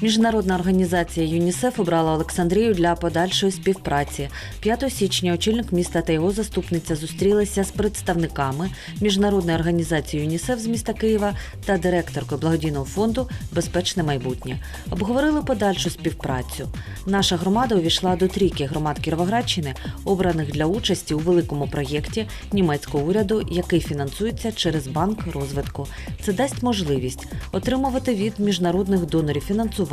Міжнародна організація ЮНІСЕФ обрала Олександрію для подальшої співпраці. 5 січня очільник міста та його заступниця зустрілися з представниками міжнародної організації ЮНІСЕФ з міста Києва та директоркою благодійного фонду Безпечне майбутнє. Обговорили подальшу співпрацю. Наша громада увійшла до трійки громад Кіровоградщини, обраних для участі у великому проєкті німецького уряду, який фінансується через банк розвитку. Це дасть можливість отримувати від міжнародних донорів фінансування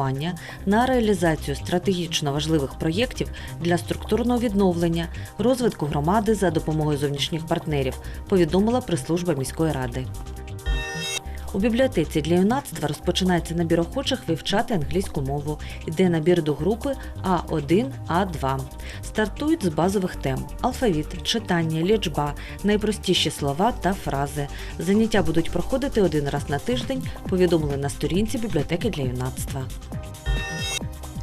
на реалізацію стратегічно важливих проєктів для структурного відновлення, розвитку громади за допомогою зовнішніх партнерів, повідомила прес-служба міської ради. У бібліотеці для юнацтва розпочинається набір охочих вивчати англійську мову. Йде набір до групи А1, А2. Стартують з базових тем: алфавіт, читання, лічба, найпростіші слова та фрази. Заняття будуть проходити один раз на тиждень, повідомили на сторінці бібліотеки для юнацтва.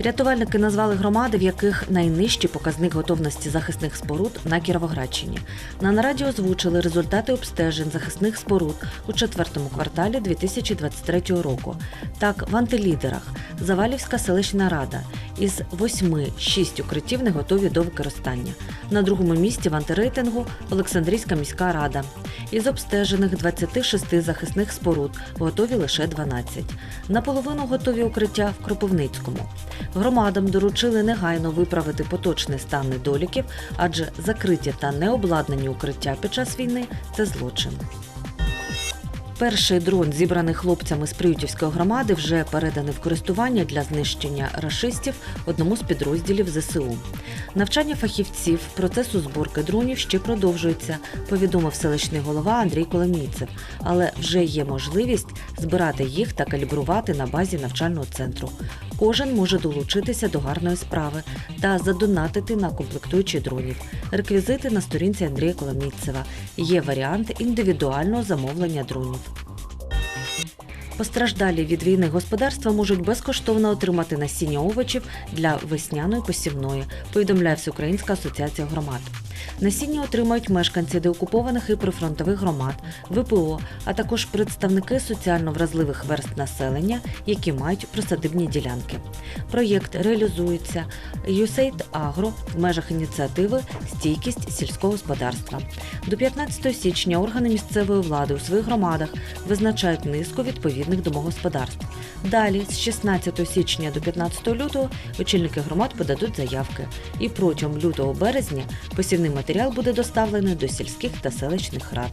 Рятувальники назвали громади, в яких найнижчий показник готовності захисних споруд на Кіровоградщині. На нараді озвучили результати обстежень захисних споруд у четвертому кварталі 2023 року. Так, в антилідерах Завалівська селищна рада із восьми шість укриттів не готові до використання. На другому місці в антирейтингу Олександрійська міська рада. Із обстежених 26 захисних споруд готові лише 12. Наполовину готові укриття в Кропивницькому. Громадам доручили негайно виправити поточний стан недоліків, адже закриті та необладнані укриття під час війни це злочин. Перший дрон, зібраний хлопцями з Приютівської громади, вже переданий в користування для знищення рашистів одному з підрозділів ЗСУ. Навчання фахівців процесу зборки дронів ще продовжується, повідомив селищний голова Андрій Коломійцев. Але вже є можливість збирати їх та калібрувати на базі навчального центру. Кожен може долучитися до гарної справи та задонатити на комплектуючі дронів. Реквізити на сторінці Андрія Коломійцева. Є варіант індивідуального замовлення дронів. Постраждалі від війни господарства можуть безкоштовно отримати насіння овочів для весняної посівної, повідомляє Всеукраїнська асоціація громад. Насіння отримають мешканці деокупованих і прифронтових громад, ВПО, а також представники соціально вразливих верст населення, які мають присадибні ділянки. Проєкт реалізується USAID Agro в межах ініціативи Стійкість сільського господарства. До 15 січня органи місцевої влади у своїх громадах визначають низку відповідних домогосподарств. Далі, з 16 січня до 15 лютого, очільники громад подадуть заявки. І протягом лютого березня посівний матеріал буде доставлений до сільських та селищних рад.